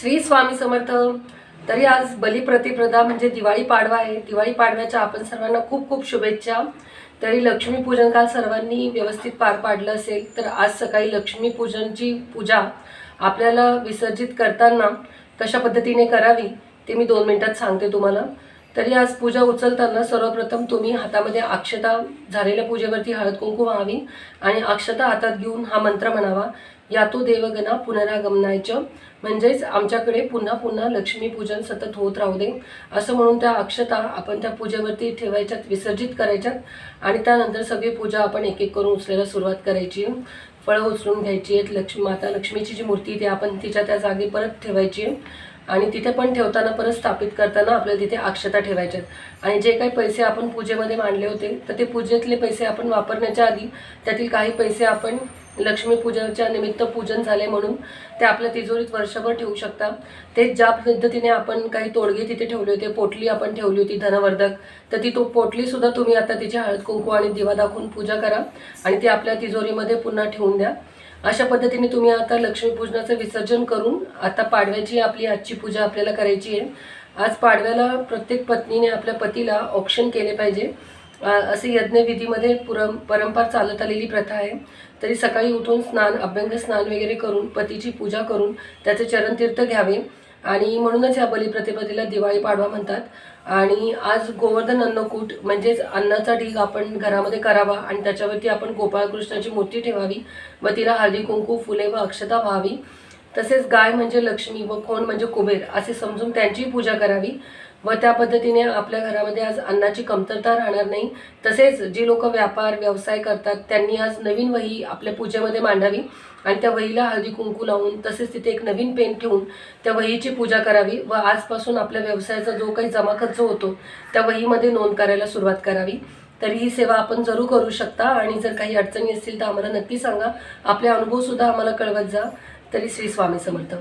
श्री स्वामी समर्थ. तरी आज बलिप्रतिप्रदा म्हणजे दिवाळी पाडवा आहे. दिवाळी पाडव्याच्या आपण सर्वांना खूप खूप शुभेच्छा. तरी लक्ष्मीपूजन काल सर्वांनी व्यवस्थित पार पाडलं असेल तर आज सकाळी लक्ष्मीपूजनची पूजा आपल्याला विसर्जित करताना कशा पद्धतीने करावी ते मी दोन मिनिटात सांगते तुम्हाला. तरी आज पूजा उचलताना सर्वप्रथम तुम्ही हातामध्ये अक्षता झालेल्या पूजेवरती हळद कुंकू व्हावी आणि अक्षता हातात घेऊन हा मंत्र म्हणावा. यातो देवगणा पुनरागमनायच. म्हणजेच आमच्याकडे पुन्हा पुन्हा लक्ष्मीपूजन सतत होत राहू दे. असं म्हणून त्या अक्षता आपण त्या पूजेवरती ठेवायच्यात विसर्जित करायच्यात आणि त्यानंतर सगळी पूजा आपण एक एक करून उचलायला सुरुवात करायची. फळं उचलून घ्यायची आहेत लक्ष्मी माता लक्ष्मीची जी मूर्ती ती आपण तिच्या त्या जागी परत ठेवायची. आणि तिथे पण ठेवताना परत स्थापित करताना आपल्याला तिथे अक्षता ठेवायच्यात आणि जे काही पैसे आपण पूजेमध्ये मांडले होते तर ते पूजेतले पैसे आपण वापरण्याच्या आधी त्यातील काही पैसे आपण लक्ष्मीपूजनाच्या निमित्त पूजन झाले म्हणून ते आपल्या तिजोरीत वर्षभर ठेवू शकता. तेच ज्या पद्धतीने आपण काही तोडगे तिथे ठेवले होते पोटली आपण ठेवली होती धनवर्धक तर ती तो पोटलीसुद्धा तुम्ही आता तिची हळद कुंकू आणि दिवा दाखवून पूजा करा आणि ती आपल्या तिजोरीमध्ये पुन्हा ठेवून द्या. अशा पद्धतीने तुम्ही आता लक्ष्मीपूजनाचं विसर्जन करून आता पाडव्याची आपली आजची पूजा आपल्याला करायची आहे. आज पाडव्याला प्रत्येक पत्नीने आपल्या पतीला औक्षण केले पाहिजे. असे यज्ञविधीमध्ये पुरम परंपरा चालत आलेली प्रथा आहे. तरी सकाळी उठून स्नान अभ्यंग स्नान वगैरे करून पतीची पूजा करून त्याचे चरणतीर्थ घ्यावे. आणि म्हणूनच या बलिप्रतिपदेला दिवाळी पाडवा म्हणतात. आणि आज गोवर्धन अन्नकूट म्हणजेच अन्नाचा ढीग आपण घरामध्ये करावा आणि त्याच्यावरती आपण गोपाळकृष्णाची मूर्ती ठेवावी. व तिला हळदी कुंकू फुले व अक्षता व्हावी. तसेच गाय म्हणजे लक्ष्मी व कोण म्हणजे कुबेर असे समजून त्यांची पूजा करावी. व त्या पद्धतीने आपल्या घरामध्ये आज अन्नाची कमतरता राहणार नाही. तसेच जी लोक व्यापार व्यवसाय करतात त्यांनी आज नवीन वही आपल्या पूजेमध्ये मांडावी आणि त्या वहीला हळदी कुंकू लावून तसेच तिथे एक नवीन पेन ठेवून त्या वहीची पूजा करावी व आजपासून आपल्या व्यवसायाचा जो काही जमा खर्च होतो त्या वहीमध्ये नोंद करायला सुरुवात करावी. तरी ही सेवा आपण जरूर करू शकता आणि जर काही अडचणी असतील तर आम्हाला नक्की सांगा. आपले अनुभवसुद्धा आम्हाला कळवत जा. तरी श्री स्वामी समर्थ.